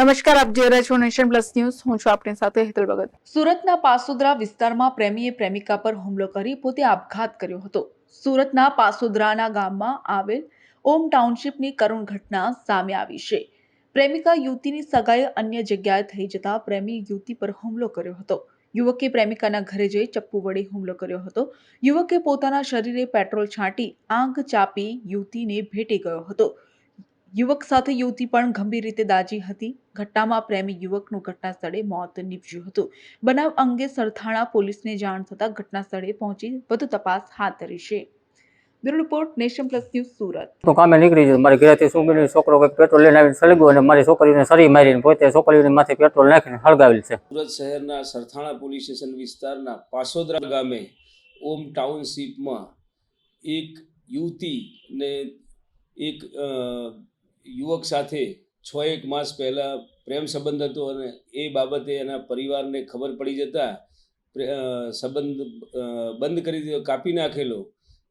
નમસ્કાર, આપ જોઈ રહ્યા છો નેશન પ્લસ ન્યૂઝ. હું છું આપની સાથે હેતલ ભગત. સુરતના પાસોદરા વિસ્તારમાં પ્રેમીએ પ્રેમિકા પર હુમલો કરી પોતે આપઘાત કર્યો હતો. સુરતના પાસોદરાના ગામમાં આવેલ ઓમ ટાઉનશીપની કરુણ ઘટના સામે આવી છે. પ્રેમિકા યુવતીની સગાઈ અન્ય જગ્યાએ થઈ જતા પ્રેમી યુવતી પર હુમલો કર્યો હતો. યુવકે પ્રેમિકાના ઘરે જઈ ચપ્પુ વડે હુમલો કર્યો હતો. યુવકે પોતાના શરીરે પેટ્રોલ છાંટી આંખ ચાપી યુવતીને ભેટી ગયો હતો. યુવક સાથે યુવતી પણ ગંભીર રીતે દાજી હતી. ઘટનામાં પ્રેમી યુવકનું ઘટના સ્થળે મોત નીપજ્યું હતું. બનાવ અંગે સરથાણા પોલીસને જાણ થતાં ઘટના સ્થળે પહોંચી વધુ તપાસ હાથ ધરી છે. Bureau report Nation Plus News Surat. તો કામે નીકળી ગયો. મારી ઘરેથી શું છોકરો કંઈક પેટ્રોલ લઈને આવીને સળગ્યો અને મારી છોકરીને સરી મારીને પોતે છોકરીઓની માથે પેટ્રોલ નાખીને સળગાવેલ છે. સુરત શહેરના સરથાણા પોલીસ સ્ટેશન વિસ્તારના પાસોદરા ગામે ઓમ ટાઉનશીપમાં એક યુવતીને એક યુવક સાથે છ એક માસ પહેલાં પ્રેમ સંબંધ હતો અને એ બાબતે એના પરિવારને ખબર પડી જતાં સંબંધ બંધ કરી દીધો, કાપી નાખેલો.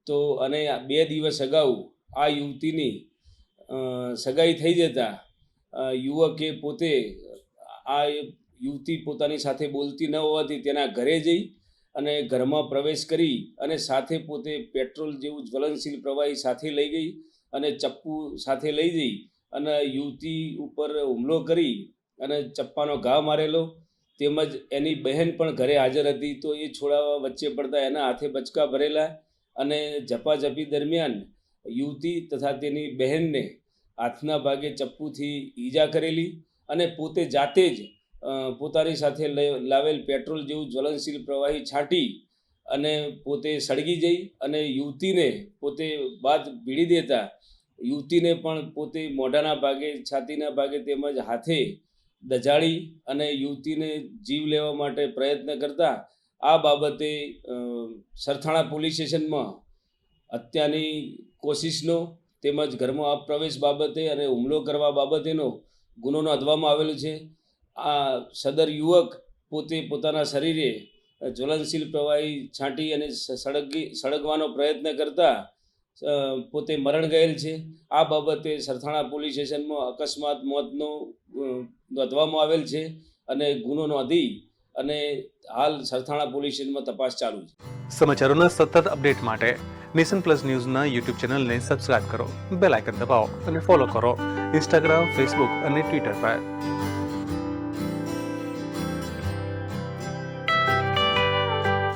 તો અને બે દિવસ અગાઉ આ યુવતીની સગાઈ થઈ જતાં યુવકે પોતે આ યુવતી પોતાની સાથે બોલતી ન હોવાથી તેના ઘરે જઈ અને ઘરમાં પ્રવેશ કરી અને સાથે પોતે પેટ્રોલ જેવું જ્વલનશીલ પ્રવાહી સાથે લઈ ગઈ અને ચપ્પુ સાથે લઈ જઈ અને યુવતી ઉપર હુમલો કરી અને ચપ્પાનો ઘા મારેલો. તેમજ એની બહેન પણ ઘરે હાજર હતી તો એ છોડાવા વચ્ચે પડતા એના હાથે બચકા ભરેલા અને ઝપાઝપી દરમિયાન યુવતી તથા તેની બહેનને હાથના ભાગે ચપ્પુથી ઈજા કરેલી અને પોતે જાતે જ પોતાની સાથે લાવેલ પેટ્રોલ જેવું જ્વલનશીલ પ્રવાહી છાંટી અને પોતે સળગી જઈ અને યુવતીને પોતે બાદ ભીડી દેતા, યુવતીને પણ પોતે મોઢાના ભાગે, છાતીના ભાગે તેમજ હાથે દજાડી અને યુવતીને જીવ લેવા માટે પ્રયત્ન કરતા. આ બાબતે સરથાણા પોલીસ સ્ટેશનમાં હત્યાની કોશિશનો તેમજ ઘરમાં અપ્રવેશ બાબતે અને હુમલો કરવા બાબતેનો ગુનો નોંધવામાં આવેલો છે. આ સદર યુવક પોતે પોતાના શરીરે જ્વલનશીલ પ્રવાહી છાંટી અને સળગી, સળગવાનો પ્રયત્ન કરતા પોતે મરણ ગયેલ છે. આ બાબતે સરથાણા પોલીસ સ્ટેશનમાં અકસ્માત મોતનો નોંધવામાં આવેલ છે અને ગુનો નોંધી અને હાલ સરથાણા પોલીસ સ્ટેશનમાં તપાસ ચાલુ છે. સમાચારોના સતત અપડેટ માટે નેશન પ્લસ ન્યૂઝના યુટ્યુબ ચેનલને સબસ્ક્રાઇબ કરો, બેલ આઇકન દબાવો અને ફોલો કરો ઇન્સ્ટાગ્રામ, ફેસબુક અને ટ્વિટર પર.